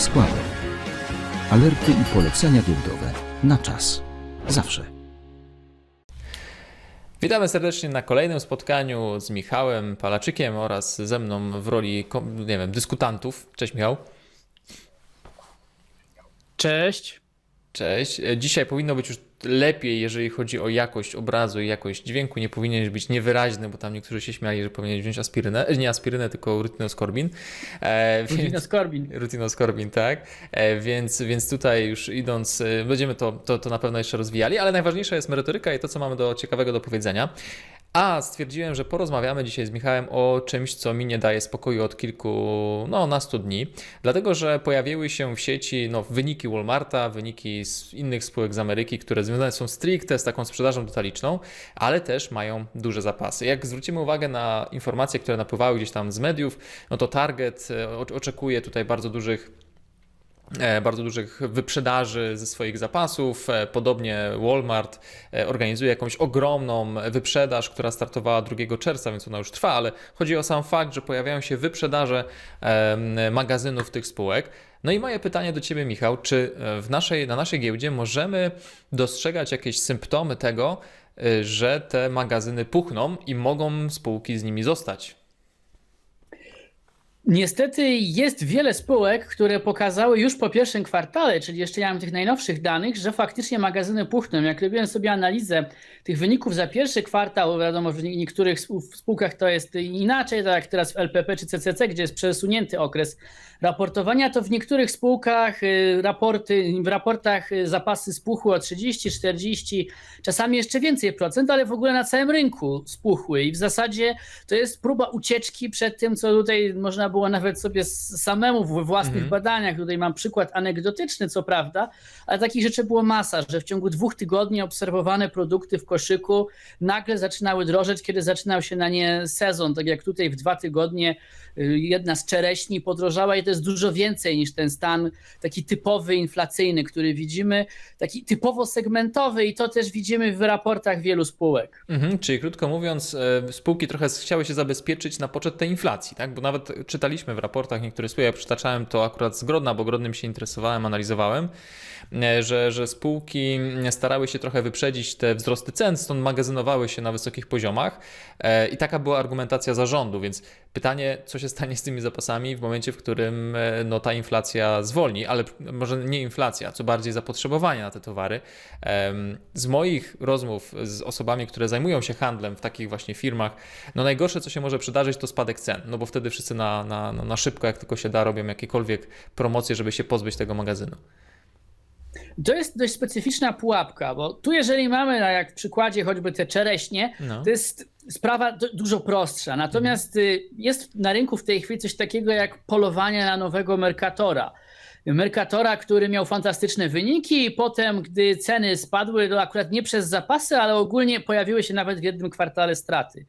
składek. Alerty i polecenia giełdowe na czas. Zawsze. Witamy serdecznie na kolejnym spotkaniu z Michałem Palaczykiem oraz ze mną w roli, nie wiem, dyskutantów. Cześć Michał. Cześć. Cześć. E, Dzisiaj powinno być już lepiej, jeżeli chodzi o jakość obrazu i jakość dźwięku. Nie powinieneś być niewyraźny, bo tam niektórzy się śmiali, że powinieneś wziąć aspirynę. Nie aspirynę, tylko rutinoskorbin. E, Rutino więc- Skorbin. Rutinoskorbin, tak. E, więc, więc tutaj już idąc, e, będziemy to, to, to na pewno jeszcze rozwijali, ale najważniejsza jest merytoryka i to, co mamy do ciekawego do powiedzenia. A stwierdziłem, że porozmawiamy dzisiaj z Michałem o czymś, co mi nie daje spokoju od kilku, no nastu dni, dlatego że pojawiły się w sieci no, wyniki Walmarta, wyniki z innych spółek z Ameryki, które związane są stricte z taką sprzedażą detaliczną, ale też mają duże zapasy. Jak zwrócimy uwagę na informacje, które napływały gdzieś tam z mediów, no to Target e, oczekuje tutaj bardzo dużych bardzo dużych wyprzedaży ze swoich zapasów. E, Podobnie Walmart e, organizuje jakąś ogromną wyprzedaż, która startowała 2 czerwca, więc ona już trwa, ale chodzi o sam fakt, że pojawiają się wyprzedaże magazynów tych spółek. No i moje pytanie do Ciebie, Michał, czy e, w naszej, na naszej giełdzie możemy dostrzegać jakieś symptomy tego, e, że te magazyny puchną i mogą spółki z nimi zostać? Niestety jest wiele spółek, które pokazały już po pierwszym kwartale, czyli jeszcze nie mam tych najnowszych danych, że faktycznie magazyny puchną. Jak robiłem sobie analizę tych wyników za pierwszy kwartał, wiadomo, w niektórych spółkach to jest inaczej, tak jak teraz w LPP czy CCC, gdzie jest przesunięty okres raportowania, to w niektórych spółkach y, raporty, w raportach y, zapasy spuchły o 30, 40, czasami jeszcze więcej procent, ale w ogóle na całym rynku spuchły i w zasadzie to jest próba ucieczki przed tym, co tutaj można było nawet sobie samemu we własnych Mhm. badaniach. Tutaj mam przykład anegdotyczny, co prawda, ale takich rzeczy było masa, że w ciągu dwóch tygodni obserwowane produkty w koszyku nagle zaczynały drożeć, kiedy zaczynał się na nie sezon. Tak jak tutaj w dwa tygodnie y, jedna z czereśni podrożała i to jest dużo więcej niż ten stan taki typowy inflacyjny, który widzimy, taki typowo segmentowy i to też widzimy w raportach wielu spółek. Mhm, czyli krótko mówiąc, e, spółki trochę chciały się zabezpieczyć na poczet tej inflacji, tak? Bo nawet czytaliśmy w raportach niektórych spółek, ja przytaczałem to akurat z Grodna, bo Grodnym się interesowałem, analizowałem, e, że, że spółki starały się trochę wyprzedzić te wzrosty cen, stąd magazynowały się na wysokich poziomach e, i taka była argumentacja zarządu, więc pytanie, co się stanie z tymi zapasami w momencie, w którym e, no, ta inflacja zwolni, ale może nie inflacja, co bardziej zapotrzebowanie na te towary. Z moich rozmów z osobami, które zajmują się handlem w takich właśnie firmach, no najgorsze, co się może przydarzyć, to spadek cen, no bo wtedy wszyscy na, na, na szybko, jak tylko się da, robią jakiekolwiek promocje, żeby się pozbyć tego magazynu. To jest dość specyficzna pułapka, bo tu jeżeli mamy, jak w przykładzie choćby te czereśnie, No. to jest sprawa du- dużo prostsza. Natomiast y, jest na rynku w tej chwili coś takiego jak polowanie na nowego Mercatora. Mercatora, który miał fantastyczne wyniki i potem, gdy ceny spadły, to akurat nie przez zapasy, ale ogólnie pojawiły się nawet w jednym kwartale straty.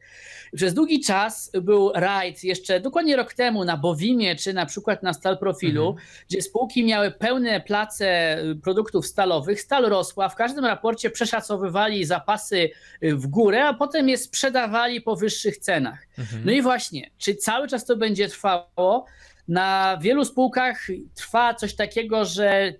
Przez długi czas był rajd, jeszcze dokładnie rok temu na Bowimie, czy na przykład na Stal Profilu, gdzie spółki miały pełne place y, produktów stalowych, stal rosła, w każdym raporcie przeszacowywali zapasy y, w górę, a potem je sprzedawali po wyższych cenach. Mhm. No i właśnie, czy cały czas to będzie trwało? Na wielu spółkach trwa coś takiego, że y,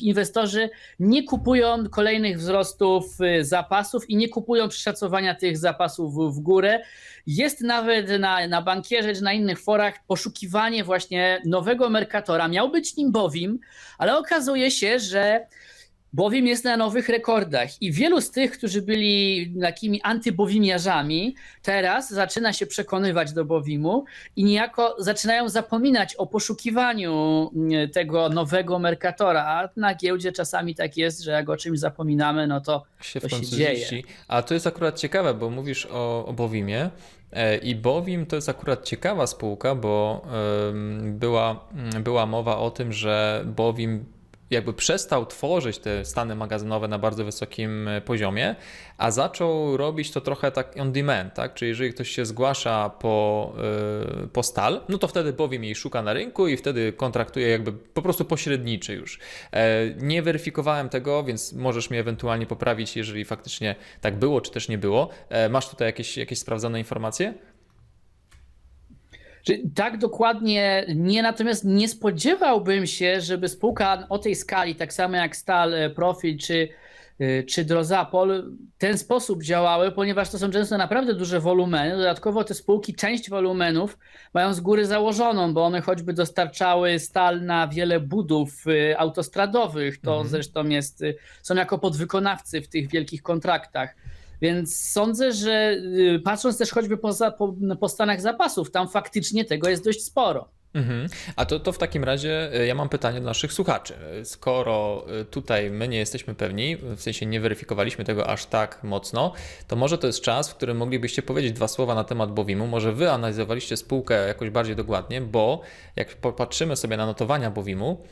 inwestorzy nie kupują kolejnych wzrostów y, zapasów i nie kupują przeszacowania tych zapasów w- górę. Jest nawet na, na bankierze czy na innych forach poszukiwanie właśnie nowego Mercatora. Miał być nim Bowim, ale okazuje się, że Bowiem jest na nowych rekordach. I wielu z tych, którzy byli takimi antybowimiarzami, teraz zaczyna się przekonywać do Bowimu i niejako zaczynają zapominać o poszukiwaniu mm, tego nowego Mercatora, a na giełdzie czasami tak jest, że jak o czymś zapominamy, no to się to się dzieje. A to jest akurat ciekawe, bo mówisz o, o Bowimie e, i Bowim to jest akurat ciekawa spółka, bo była, mm, była mowa o tym, że Bowim jakby przestał tworzyć te stany magazynowe na bardzo wysokim e, poziomie, a zaczął robić to trochę tak on demand, tak? Czyli jeżeli ktoś się zgłasza po, e, po stal, no to wtedy Bowim jej szuka na rynku i wtedy kontraktuje jakby po prostu pośredniczy już. E, Nie weryfikowałem tego, więc możesz mnie ewentualnie poprawić, jeżeli faktycznie tak było, czy też nie było. Masz tutaj jakieś, jakieś sprawdzone informacje? Czy tak dokładnie nie, natomiast nie spodziewałbym się, żeby spółka o tej skali, tak samo jak Stal, e, Profil czy, e, czy Drozapol, w ten sposób działały, ponieważ to są często naprawdę duże wolumeny. Dodatkowo te spółki część wolumenów mają z góry założoną, bo one choćby dostarczały stal na wiele budów e, autostradowych. To Mhm. zresztą jest, są jako podwykonawcy w tych wielkich kontraktach. Więc sądzę, że y, patrząc też choćby po, po, stanach zapasów, tam faktycznie tego jest dość sporo. Mhm. A to, to w takim razie e, ja mam pytanie do naszych słuchaczy. Skoro e, tutaj my nie jesteśmy pewni, w sensie nie weryfikowaliśmy tego aż tak mocno, to może to jest czas, w którym moglibyście powiedzieć dwa słowa na temat Bowimu. Może wy analizowaliście spółkę jakoś bardziej dokładnie, bo jak popatrzymy sobie na notowania Bowimu,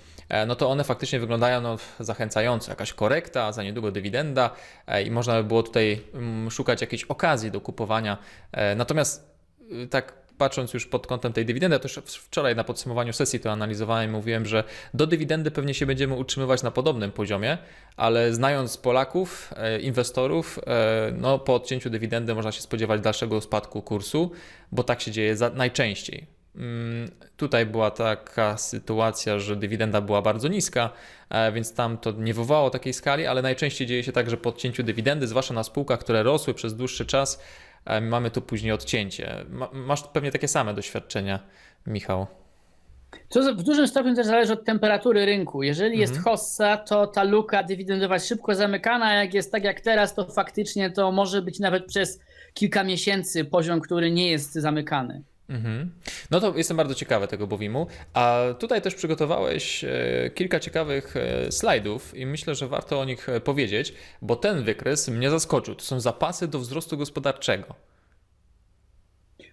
no to one faktycznie wyglądają no, zachęcająco. Jakaś korekta, za niedługo dywidenda e, i można by było tutaj mm, szukać jakiejś okazji do kupowania. E, Natomiast y, tak patrząc już pod kątem tej dywidendy, ja też wczoraj na podsumowaniu sesji to analizowałem i mówiłem, że do dywidendy pewnie się będziemy utrzymywać na podobnym poziomie, ale znając Polaków, e, inwestorów, e, no po odcięciu dywidendy można się spodziewać dalszego spadku kursu, bo tak się dzieje najczęściej. Mm, Tutaj była taka sytuacja, że dywidenda była bardzo niska, e, więc tam to nie wywołało takiej skali, ale najczęściej dzieje się tak, że po odcięciu dywidendy, zwłaszcza na spółkach, które rosły przez dłuższy czas, e, mamy tu później odcięcie. Ma, masz pewnie takie same doświadczenia, Michał. To w dużym stopniu też zależy od temperatury rynku. Jeżeli jest Mhm. hossa, to ta luka dywidendowa jest szybko zamykana, a jak jest tak jak teraz, to faktycznie to może być nawet przez kilka miesięcy poziom, który nie jest zamykany. Mhm. No to jestem bardzo ciekawy tego Bowimu. A tutaj też przygotowałeś e, kilka ciekawych e, slajdów i myślę, że warto o nich e, powiedzieć, bo ten wykres mnie zaskoczył. To są zapasy do wzrostu gospodarczego.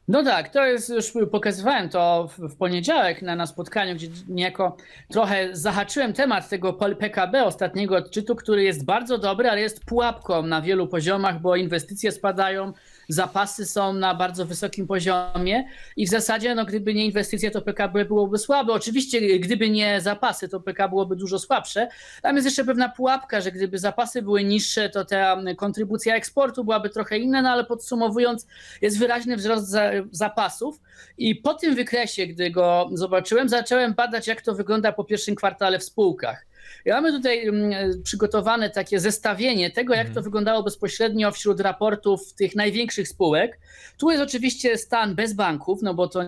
No tak, to jest już pokazywałem to w, poniedziałek na, na spotkaniu, gdzie niejako trochę zahaczyłem temat tego PKB ostatniego odczytu, który jest bardzo dobry, ale jest pułapką na wielu poziomach, bo inwestycje spadają, zapasy są na bardzo wysokim poziomie i w zasadzie, no, gdyby nie inwestycje, to PKB byłoby słabe. Oczywiście, gdyby nie zapasy, to PKB byłoby dużo słabsze. Tam jest jeszcze pewna pułapka, że gdyby zapasy były niższe, to ta kontrybucja eksportu byłaby trochę inna, no ale podsumowując, jest wyraźny wzrost za, zapasów. I po tym wykresie, gdy go zobaczyłem, zacząłem badać, jak to wygląda po pierwszym kwartale w spółkach. I mamy tutaj mm, przygotowane takie zestawienie tego, jak to wyglądało bezpośrednio wśród raportów tych największych spółek. Tu jest oczywiście stan bez banków, no bo to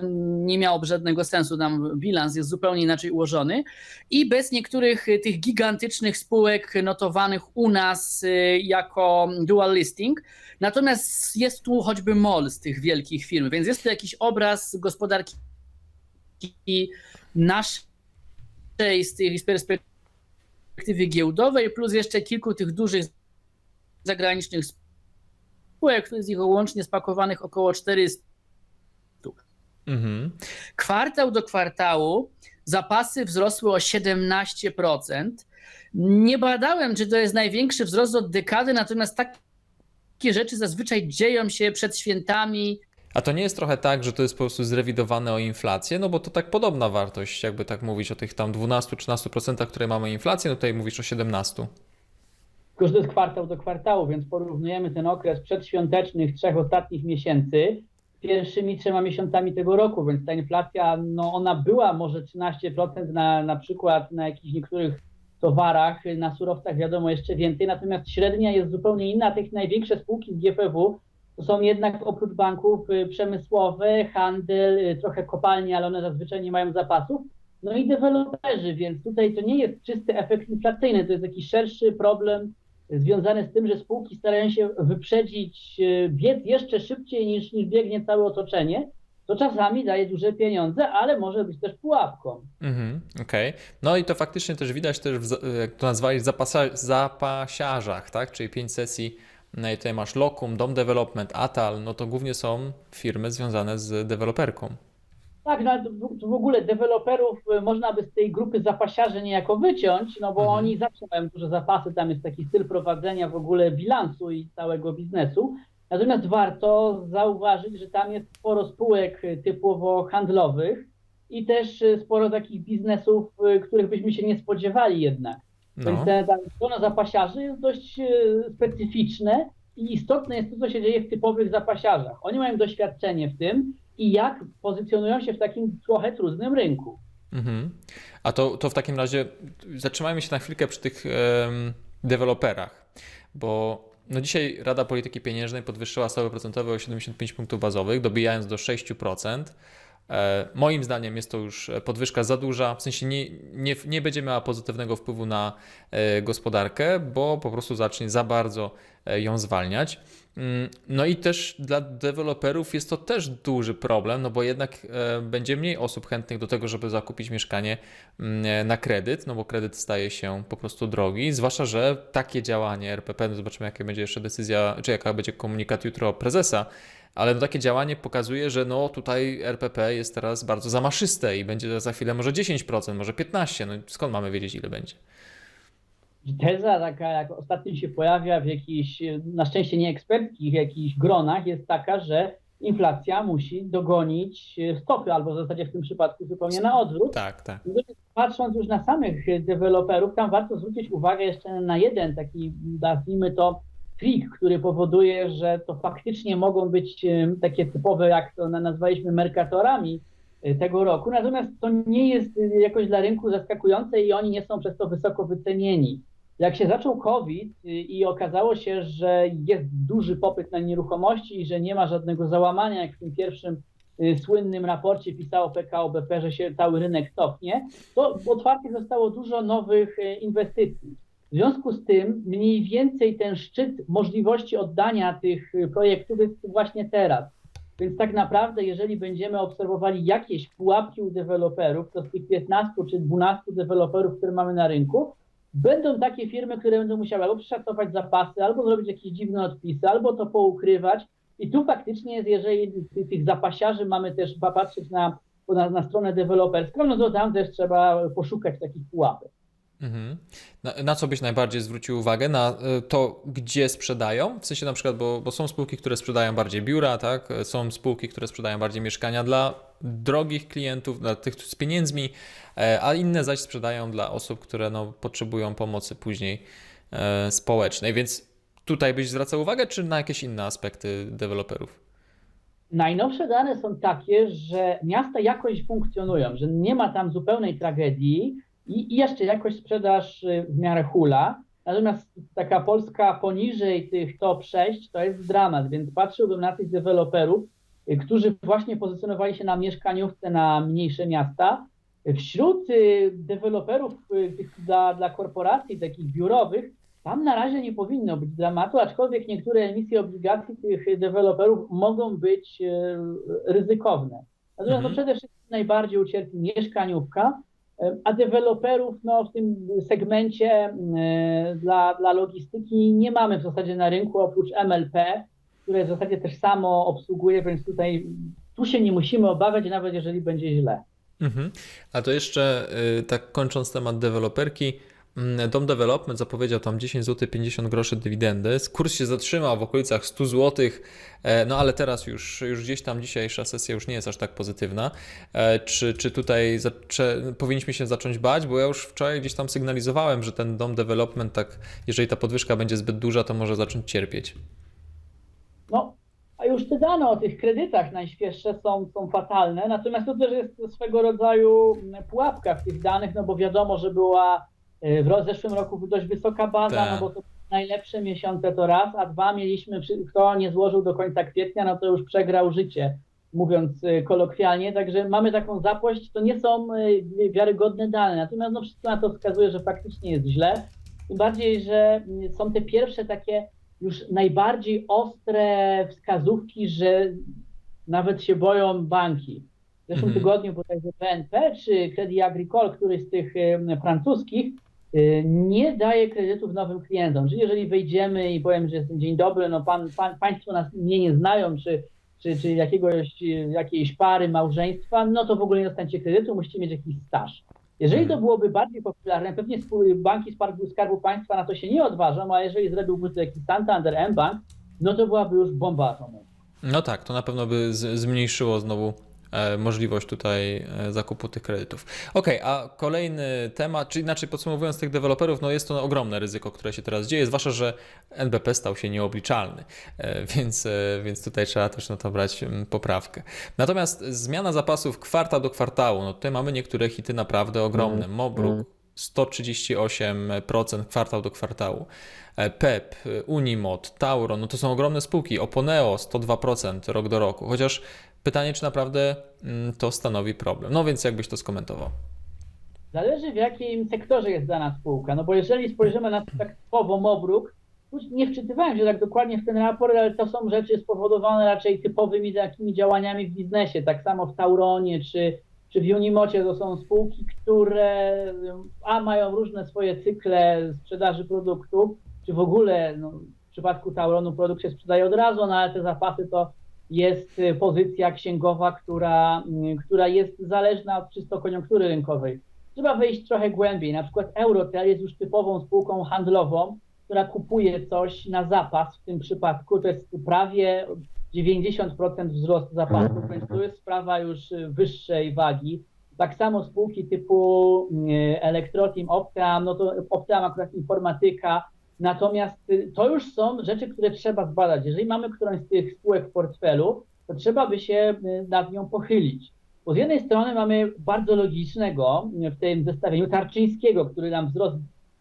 nie miałoby żadnego sensu, tam bilans jest zupełnie inaczej ułożony i bez niektórych y, tych gigantycznych spółek notowanych u nas y, jako dual listing. Natomiast jest tu choćby MOL z tych wielkich firm, więc jest tu jakiś obraz gospodarki naszej z tej z perspektywy giełdowej, plus jeszcze kilku tych dużych zagranicznych spółek, które jest ich łącznie spakowanych około 400. Mhm. Kwartał do kwartału zapasy wzrosły o 17%. Nie badałem, czy to jest największy wzrost od dekady, natomiast takie rzeczy zazwyczaj dzieją się przed świętami. A to nie jest trochę tak, że to jest po prostu zrewidowane o inflację, no bo to tak podobna wartość, jakby tak mówić o tych tam 12-13%, które mamy inflację, no tutaj mówisz o 17%. Tylko, że to jest kwartał do kwartału, więc porównujemy ten okres przedświątecznych trzech ostatnich miesięcy z pierwszymi trzema miesiącami tego roku, więc ta inflacja, no ona była może 13% na, na przykład na jakichś niektórych towarach, na surowcach wiadomo jeszcze więcej, natomiast średnia jest zupełnie inna. Tych największe spółki z GPW to są jednak oprócz banków y, przemysłowe, handel, y, trochę kopalnie, ale one zazwyczaj nie mają zapasów. No i deweloperzy, więc tutaj to nie jest czysty efekt inflacyjny, to jest jakiś szerszy problem związany z tym, że spółki starają się wyprzedzić, y, biec jeszcze szybciej niż, niż biegnie całe otoczenie. To czasami daje duże pieniądze, ale może być też pułapką. Mhm, okej. No i to faktycznie też widać też, w, jak to nazwali, zapasa, zapasiarzach, tak? Czyli pięć sesji, no i tutaj masz Lokum, Dom Development, Atal, no to głównie są firmy związane z deweloperką. Tak, no, ale to w- to w ogóle deweloperów y, można by z tej grupy zapasiarzy niejako wyciąć, no bo Mhm. oni zawsze mają duże zapasy, tam jest taki styl prowadzenia w ogóle bilansu i całego biznesu. Natomiast warto zauważyć, że tam jest sporo spółek y, typowo handlowych i też y, sporo takich biznesów, których byśmy się nie spodziewali jednak. Więc No. te- ta strona zapasiarzy jest dość e, specyficzne i istotne jest to, co się dzieje w typowych zapasiarzach. Oni mają doświadczenie w tym i jak pozycjonują się w takim trochę trudnym rynku. Mhm. A to, to w takim razie zatrzymajmy się na chwilkę przy tych em, deweloperach, bo no dzisiaj Rada Polityki Pieniężnej podwyższyła stopy procentowe o 75 punktów bazowych, dobijając do 6%. E, Moim zdaniem jest to już podwyżka za duża, w sensie nie, nie, nie będzie miała pozytywnego wpływu na e, gospodarkę, bo po prostu zacznie za bardzo e, ją zwalniać. Mm, No i też dla deweloperów jest to też duży problem, no bo jednak e, będzie mniej osób chętnych do tego, żeby zakupić mieszkanie mm, e, na kredyt, no bo kredyt staje się po prostu drogi, zwłaszcza, że takie działanie RPP, no zobaczymy jaka będzie jeszcze decyzja, czy jaka będzie komunikat jutro prezesa, ale no takie działanie pokazuje, że no tutaj RPP jest teraz bardzo zamaszyste i będzie za chwilę może 10%, może 15%, no skąd mamy wiedzieć ile będzie? Teza taka, jak ostatnio się pojawia w jakichś, na szczęście nie eksperckich, jakichś gronach, jest taka, że inflacja musi dogonić stopy, albo w zasadzie w tym przypadku zupełnie na odwrót. Tak, tak. Patrząc już na samych deweloperów, tam warto zwrócić uwagę jeszcze na jeden taki, nazwijmy to, trik, który powoduje, że to faktycznie mogą być em, takie typowe, jak to na- nazwaliśmy, merkatorami e, tego roku. Natomiast to nie jest e, jakoś dla rynku zaskakujące i oni nie są przez to wysoko wycenieni. Jak się zaczął COVID i okazało się, że jest duży popyt na nieruchomości i że nie ma żadnego załamania, jak w tym pierwszym słynnym raporcie pisało PKO BP, że się cały rynek cofnie, to otwartych zostało dużo nowych e, inwestycji. W związku z tym mniej więcej ten szczyt możliwości oddania tych y, projektów jest właśnie teraz. Więc tak naprawdę, jeżeli będziemy obserwowali jakieś pułapki u deweloperów, to z tych 15 czy 12 deweloperów, które mamy na rynku, będą takie firmy, które będą musiały albo przeszacować zapasy, albo zrobić jakieś dziwne odpisy, albo to poukrywać. I tu faktycznie jest, jeżeli ty- tych zapasiarzy mamy też patrzeć na, na, na stronę deweloperską, no to tam też trzeba poszukać takich pułapek. Mhm. Na, na co byś najbardziej zwrócił uwagę? Na y, to, gdzie sprzedają? W sensie na przykład, bo, bo są spółki, które sprzedają bardziej biura, tak? Są spółki, które sprzedają bardziej mieszkania dla drogich klientów, dla tych z pieniędzmi, e, a inne zaś sprzedają dla osób, które no, potrzebują pomocy później e, społecznej. Więc tutaj byś zwracał uwagę, czy na jakieś inne aspekty deweloperów? Najnowsze dane są takie, że miasta jakoś funkcjonują, że nie ma tam zupełnej tragedii i, i jeszcze jakoś sprzedaż y, w miarę hula. Natomiast taka Polska poniżej tych top 6 to jest dramat, więc patrzyłbym na tych deweloperów, y, którzy właśnie pozycjonowali się na mieszkaniówce na mniejsze miasta. Wśród y, deweloperów dla, dla korporacji takich biurowych, tam na razie nie powinno być dramatu, aczkolwiek niektóre emisje obligacji tych deweloperów mogą być ryzykowne. Natomiast Mhm. no przede wszystkim najbardziej ucierpi mieszkaniówka, a deweloperów no, w tym segmencie e, dla, dla logistyki nie mamy w zasadzie na rynku oprócz MLP, które w zasadzie też samo obsługuje, więc tutaj tu się nie musimy obawiać, nawet jeżeli będzie źle. Mhm. A to jeszcze y, tak kończąc temat deweloperki, Dom Development zapowiedział tam 10 zł 50 groszy dywidendy. Kurs się zatrzymał w okolicach 100 zł, e, no ale teraz już, już gdzieś tam dzisiejsza sesja już nie jest aż tak pozytywna. E, Czy, czy tutaj zaczę, powinniśmy się zacząć bać? Bo ja już wczoraj gdzieś tam sygnalizowałem, że ten Dom Development, tak, jeżeli ta podwyżka będzie zbyt duża, to może zacząć cierpieć. No, a już te dane o tych kredytach najświeższe są, są fatalne, natomiast to też jest swego rodzaju pułapka w tych danych, no bo wiadomo, że była w ro- zeszłym roku dość wysoka baza, Tak. no bo to najlepsze miesiące to raz, a dwa mieliśmy, kto nie złożył do końca kwietnia, no to już przegrał życie, mówiąc e, kolokwialnie, także mamy taką zapość, to nie są e, wiarygodne dane, natomiast no wszystko na to wskazuje, że faktycznie jest źle, tym bardziej, że mm, są te pierwsze takie już najbardziej ostre wskazówki, że nawet się boją banki. W zeszłym Mhm. tygodniu bodajże BNP czy Credit Agricole, któryś z tych francuskich, y, nie daje kredytów nowym klientom. Czyli jeżeli wejdziemy i powiem, że jestem dzień dobry, no pan, pan, państwo nas mnie nie znają, czy, czy, czy jakiegoś, y, jakiejś pary, małżeństwa, no to w ogóle nie dostaniecie kredytu, musicie mieć jakiś staż. Jeżeli to byłoby bardziej popularne, pewnie banki Skarbu, Skarbu Państwa na to się nie odważą, a jeżeli zrobiłby to jakiś Santander M-Bank, no to byłaby już bomba atomowa. No tak, to na pewno by zmniejszyło znowu możliwość tutaj e, zakupu tych kredytów. Okej, a kolejny temat, czyli inaczej podsumowując tych deweloperów, no jest to ogromne ryzyko, które się teraz dzieje, zwłaszcza, że NBP stał się nieobliczalny, e, więc, e, więc tutaj trzeba też na to brać mm, poprawkę. Natomiast zmiana zapasów kwartał do kwartału, no tutaj mamy niektóre hity naprawdę ogromne. Mobruk 138% kwartał do kwartału. E, PEP, Unimod, Tauron, no to są ogromne spółki. Oponeo 102% rok do roku. Chociaż pytanie, czy naprawdę mm, to stanowi problem. No więc jakbyś to skomentował? Zależy w jakim sektorze jest dana spółka. No bo jeżeli spojrzymy na tak typowo Mobruk, tu nie wczytywałem się tak dokładnie w ten raport, ale to są rzeczy spowodowane raczej typowymi takimi działaniami w biznesie. Tak samo w Tauronie czy, czy w Unimocie to są spółki, które a mają różne swoje cykle sprzedaży produktów, czy w ogóle no, w przypadku Tauronu produkt się sprzedaje od razu, no ale te zapasy to jest y, pozycja księgowa, która, y, która jest zależna od czysto koniunktury rynkowej. Trzeba wejść trochę głębiej. Na przykład Eurotel jest już typową spółką handlową, która kupuje coś na zapas. W tym przypadku to jest prawie 90% wzrost zapasów, więc to jest sprawa już y, wyższej wagi. Tak samo spółki typu y, Elektrotim, Optam, no to Optam akurat informatyka. Natomiast y, to już są rzeczy, które trzeba zbadać. Jeżeli mamy którąś z tych spółek w portfelu, to trzeba by się nad nią pochylić. Bo z jednej strony mamy bardzo logicznego w tym zestawieniu Tarczyńskiego, który nam wzrost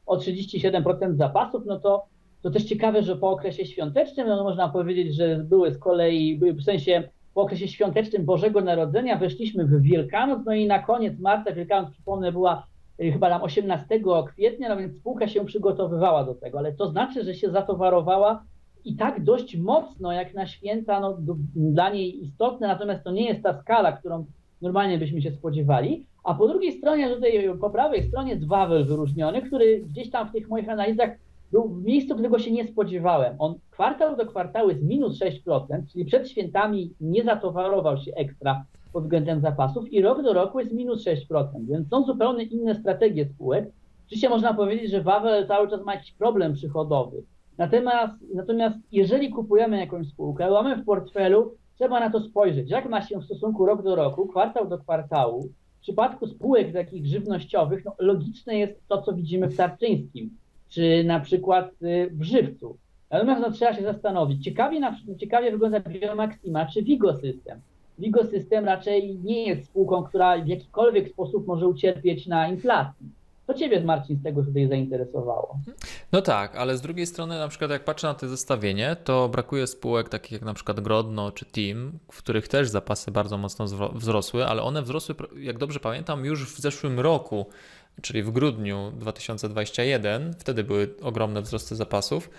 o 37% zapasów, no to, to też ciekawe, że po okresie świątecznym, no można powiedzieć, że były z kolei, w sensie po okresie świątecznym Bożego Narodzenia weszliśmy w Wielkanoc, no i na koniec marca, Wielkanoc przypomnę była y, chyba tam 18 kwietnia, no więc spółka się przygotowywała do tego, ale to znaczy, że się zatowarowała i tak dość mocno jak na święta, no, dla niej istotne, natomiast to nie jest ta skala, którą normalnie byśmy się spodziewali. A po drugiej stronie, tutaj po prawej stronie jest Wawel wyróżniony, który gdzieś tam w tych moich analizach był w miejscu, którego się nie spodziewałem. On kwartał do kwartału jest minus 6%, czyli przed świętami nie zatowarował się ekstra pod względem zapasów i rok do roku jest minus 6%, więc są zupełnie inne strategie spółek. Oczywiście można powiedzieć, że Wawel cały czas ma jakiś problem przychodowy. Natomiast, natomiast jeżeli kupujemy jakąś spółkę, mamy w portfelu, trzeba na to spojrzeć, jak ma się w stosunku rok do roku, kwartał do kwartału. W przypadku spółek takich żywnościowych, no, logiczne jest to, co widzimy w Tarczyńskim, czy na przykład y, w Żywcu. Natomiast no, trzeba się zastanowić. Ciekawie, na, ciekawie wygląda Biomaxima czy Vigo System. Vigo System raczej nie jest spółką, która w jakikolwiek sposób może ucierpieć na inflacji. Co Ciebie, Marcin, z tego tutaj zainteresowało? No tak, ale z drugiej strony, na przykład jak patrzę na to zestawienie, to brakuje spółek takich jak na przykład Grodno czy Team, w których też zapasy bardzo mocno wzrosły, ale one wzrosły, jak dobrze pamiętam, już w zeszłym roku, czyli w grudniu 2021, wtedy były ogromne wzrosty zapasów.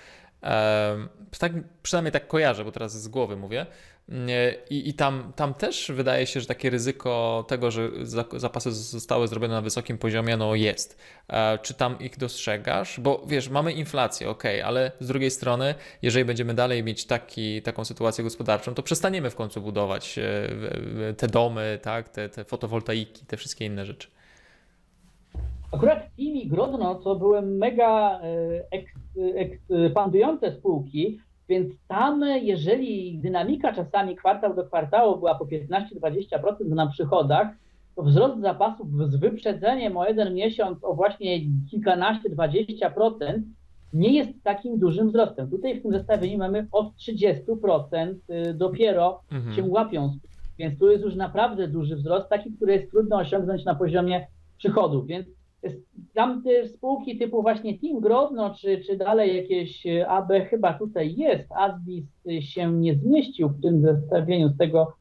Tak, przynajmniej tak kojarzę, bo teraz z głowy mówię. I, i tam, tam też wydaje się, że takie ryzyko tego, że za- zapasy zostały zrobione na wysokim poziomie, no jest. E, Czy tam ich dostrzegasz? Bo wiesz, mamy inflację, ok, ale z drugiej strony, jeżeli będziemy dalej mieć taki, taką sytuację gospodarczą, to przestaniemy w końcu budować e, te domy, tak, te, te fotowoltaiki, te wszystkie inne rzeczy. Akurat i Grodno to były mega e, eks- ekspandujące spółki, więc tam, jeżeli dynamika czasami kwartał do kwartału była po 15-20% na przychodach, to wzrost zapasów z wyprzedzeniem o jeden miesiąc o właśnie kilkanaście, 20% nie jest takim dużym wzrostem. Tutaj w tym zestawieniu mamy od 30% y, dopiero Mhm. się łapią. Więc tu jest już naprawdę duży wzrost, taki, który jest trudno osiągnąć na poziomie przychodów. Więc tam te spółki typu właśnie Team Grodno, czy, czy dalej jakieś y, AB chyba tutaj jest. Asbis y, się nie zmieścił w tym zestawieniu z tego,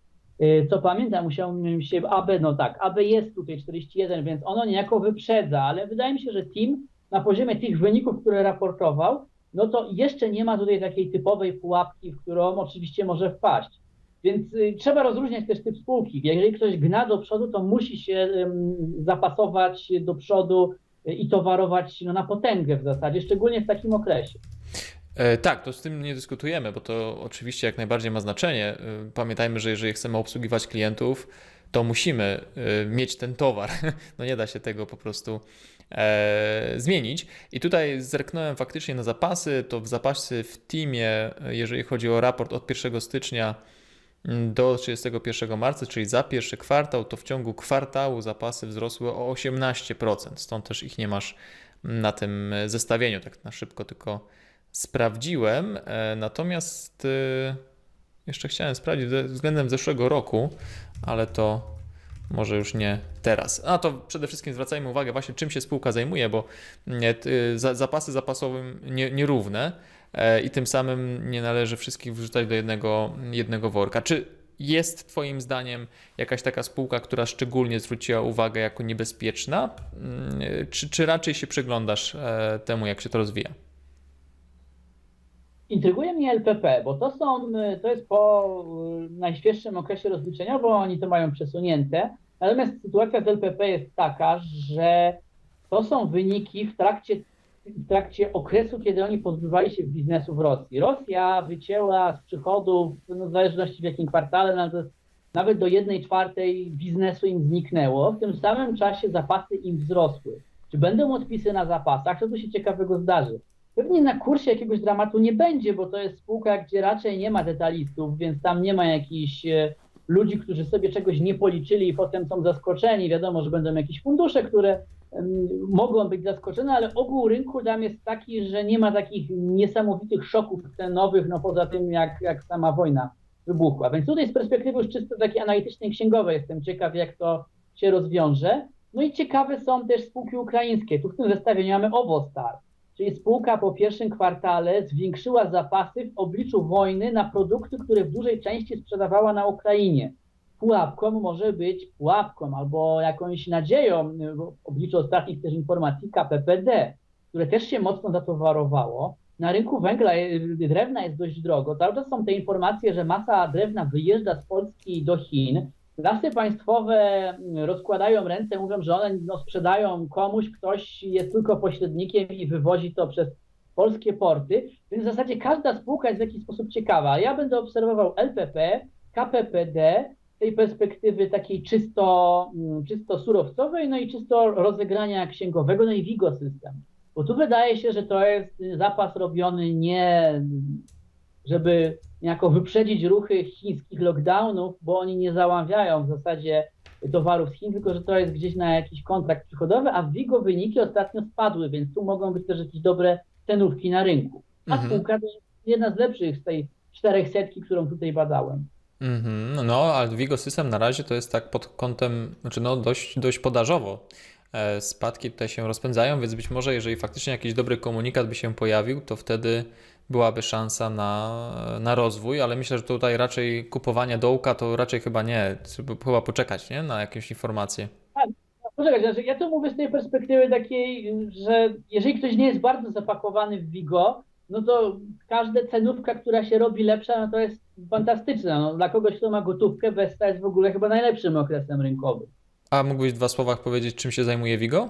y, co pamiętam, musiałbym się AB, no tak, AB jest tutaj 41, więc ono niejako wyprzedza, ale wydaje mi się, że Team na poziomie tych wyników, które raportował, no to jeszcze nie ma tutaj takiej typowej pułapki, w którą oczywiście może wpaść. Więc y, trzeba rozróżniać też typ spółki. Jeżeli ktoś gna do przodu, to musi się zapasować do przodu y, i towarować no, na potęgę w zasadzie, szczególnie w takim okresie. E, Tak, to z tym nie dyskutujemy, bo to oczywiście jak najbardziej ma znaczenie. E, Pamiętajmy, że jeżeli chcemy obsługiwać klientów, to musimy e, mieć ten towar. No nie da się tego po prostu e, zmienić. I tutaj zerknąłem faktycznie na zapasy. To w zapasy w teamie, jeżeli chodzi o raport od 1 stycznia do 31 marca, czyli za pierwszy kwartał, to w ciągu kwartału zapasy wzrosły o 18%. Stąd też ich nie masz na tym zestawieniu, tak na szybko tylko sprawdziłem. E, Natomiast e, jeszcze chciałem sprawdzić względem zeszłego roku, ale to może już nie teraz. A to przede wszystkim zwracajmy uwagę właśnie czym się spółka zajmuje, bo ty- za- zapasy zapasowym nie, nierówne i tym samym nie należy wszystkich wrzucać do jednego, jednego worka. Czy jest Twoim zdaniem jakaś taka spółka, która szczególnie zwróciła uwagę jako niebezpieczna, Mm, czy, czy raczej się przyglądasz e, temu, jak się to rozwija? Intryguje mnie LPP, bo to są, to jest po najświeższym okresie rozliczeniowym, oni to mają przesunięte. Natomiast sytuacja z LPP jest taka, że to są wyniki w trakcie, w trakcie okresu, kiedy oni pozbywali się biznesu w Rosji. Rosja wycięła z przychodów, no w zależności w jakim kwartale, nawet, nawet do jednej czwartej biznesu im zniknęło. W tym samym czasie zapasy im wzrosły. Czy będą odpisy na zapasach? Co tu się ciekawego zdarzy? Pewnie na kursie jakiegoś dramatu nie będzie, bo to jest spółka, gdzie raczej nie ma detalistów, więc tam nie ma jakichś e, ludzi, którzy sobie czegoś nie policzyli i potem są zaskoczeni. Wiadomo, że będą jakieś fundusze, które mogą być zaskoczone, ale ogół rynku tam jest taki, że nie ma takich niesamowitych szoków cenowych, no poza tym jak, jak sama wojna wybuchła. Więc tutaj z perspektywy już czysto takiej analitycznej, księgowej jestem ciekaw, jak to się rozwiąże. No i ciekawe są też spółki ukraińskie. Tu w tym zestawieniu mamy Ovostar czyli spółka po pierwszym kwartale zwiększyła zapasy w obliczu wojny na produkty, które w dużej części sprzedawała na Ukrainie. Pułapką może być pułapką albo jakąś nadzieją w obliczu ostatnich też informacji KPPD, które też się mocno zatowarowało. Na rynku węgla, y, drewna jest dość drogo. Cały są te informacje, że masa drewna wyjeżdża z Polski do Chin. Lasy państwowe rozkładają ręce, mówią, że one no, sprzedają komuś, ktoś jest tylko pośrednikiem i wywozi to przez polskie porty, więc w zasadzie każda spółka jest w jakiś sposób ciekawa. Ja będę obserwował LPP, KPPD tej perspektywy takiej czysto, mm, czysto surowcowej, no i czysto rozegrania księgowego, no i Vigo System. Bo tu wydaje się, że to jest zapas robiony nie żeby niejako wyprzedzić ruchy chińskich lockdownów, bo oni nie załamawiają w zasadzie towarów z Chin, tylko że to jest gdzieś na jakiś kontrakt przychodowy, a w Vigo wyniki ostatnio spadły, więc tu mogą być też jakieś dobre cenówki na rynku. A Mhm. spółka to jest jedna z lepszych z tej czterech setki, którą tutaj badałem. Mhm, no, ale Vigo System na razie to jest tak pod kątem, znaczy no dość, dość podażowo. E, Spadki tutaj się rozpędzają, więc być może jeżeli faktycznie jakiś dobry komunikat by się pojawił, to wtedy byłaby szansa na, na rozwój, ale myślę, że tutaj raczej kupowanie dołka to raczej chyba nie, chyba poczekać, nie? Na jakieś informacje. Poczekaj, znaczy ja to mówię z tej perspektywy takiej, że jeżeli ktoś nie jest bardzo zapakowany w Vigo, no to każda cenówka, która się robi lepsza, no to jest fantastyczna. No, dla kogoś, kto ma gotówkę, Vesta jest w ogóle chyba najlepszym okresem rynkowym. A mógłbyś w dwa słowach powiedzieć, czym się zajmuje Vigo?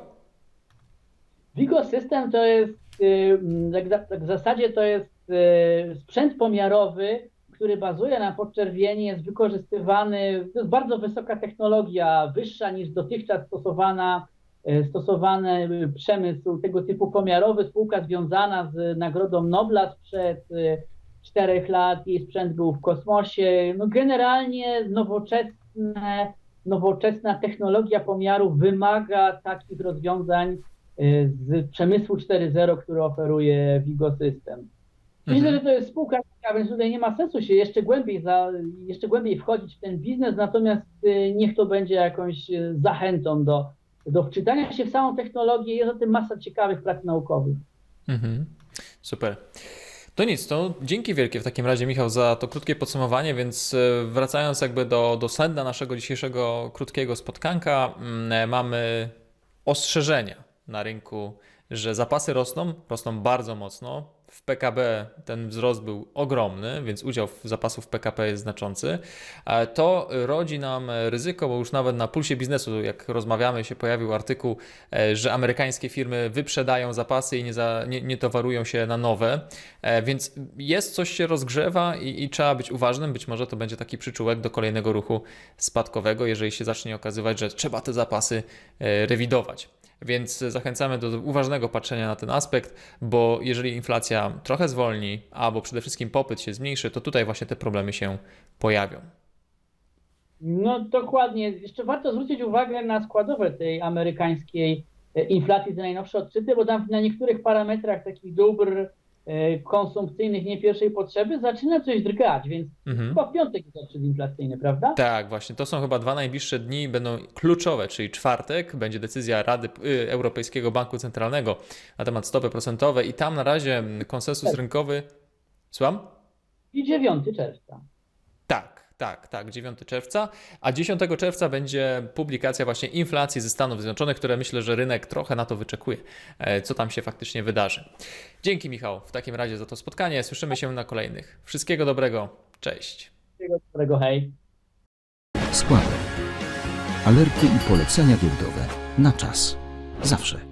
Vigo System to jest, y, tak, w zasadzie to jest y, sprzęt pomiarowy, który bazuje na podczerwieni, jest wykorzystywany, to jest bardzo wysoka technologia, wyższa niż dotychczas stosowana, stosowany y, przemysł tego typu pomiarowy, spółka związana z Nagrodą Nobla sprzed y, czterech lat, jej sprzęt był w kosmosie, no generalnie nowoczesne, nowoczesna technologia pomiaru wymaga takich rozwiązań, y, z przemysłu 4.0, który oferuje Vigo System. Myślę, że to jest spółka, więc tutaj nie ma sensu się jeszcze głębiej, za, jeszcze głębiej wchodzić w ten biznes, natomiast niech to będzie jakąś zachętą do, do wczytania się w samą technologię. Jest o tym masa ciekawych prac naukowych. Mhm. Super. To nic, to dzięki wielkie w takim razie Michał za to krótkie podsumowanie, więc e, wracając jakby do, do sedna naszego dzisiejszego krótkiego spotkanka, mm, e, mamy ostrzeżenia na rynku, że zapasy rosną, rosną bardzo mocno. W PKB ten wzrost był ogromny, więc udział w zapasów w PKB jest znaczący. E, To rodzi nam ryzyko, bo już nawet na pulsie biznesu, jak rozmawiamy, się pojawił artykuł, e, że amerykańskie firmy wyprzedają zapasy i nie, za, nie, nie towarują się na nowe, E, więc jest coś się rozgrzewa i, i trzeba być uważnym. Być może to będzie taki przyczółek do kolejnego ruchu spadkowego, jeżeli się zacznie okazywać, że trzeba te zapasy rewidować. Więc zachęcamy do uważnego patrzenia na ten aspekt, bo jeżeli inflacja trochę zwolni, albo przede wszystkim popyt się zmniejszy, to tutaj właśnie te problemy się pojawią. No dokładnie. Jeszcze warto zwrócić uwagę na składowe tej amerykańskiej e, inflacji, te najnowsze odczyty, bo tam na niektórych parametrach takich dóbr konsumpcyjnych nie pierwszej potrzeby zaczyna coś drgać, więc Mhm. chyba w piątek jest odczyt inflacyjny, prawda? Tak, właśnie. To są chyba dwa najbliższe dni, będą kluczowe, czyli czwartek będzie decyzja Rady y, Europejskiego Banku Centralnego na temat stopy procentowej i tam na razie konsensus Tak. rynkowy. Słucham? I 9 czerwca. Tak, tak, tak, 9 czerwca, a 10 czerwca będzie publikacja właśnie inflacji ze Stanów Zjednoczonych, które myślę, że rynek trochę na to wyczekuje, e, co tam się faktycznie wydarzy. Dzięki Michał w takim razie za to spotkanie, słyszymy się na kolejnych. Wszystkiego dobrego, cześć. Wszystkiego dobrego, hej. Składek. Alerty i polecenia giełdowe. Na czas. Zawsze.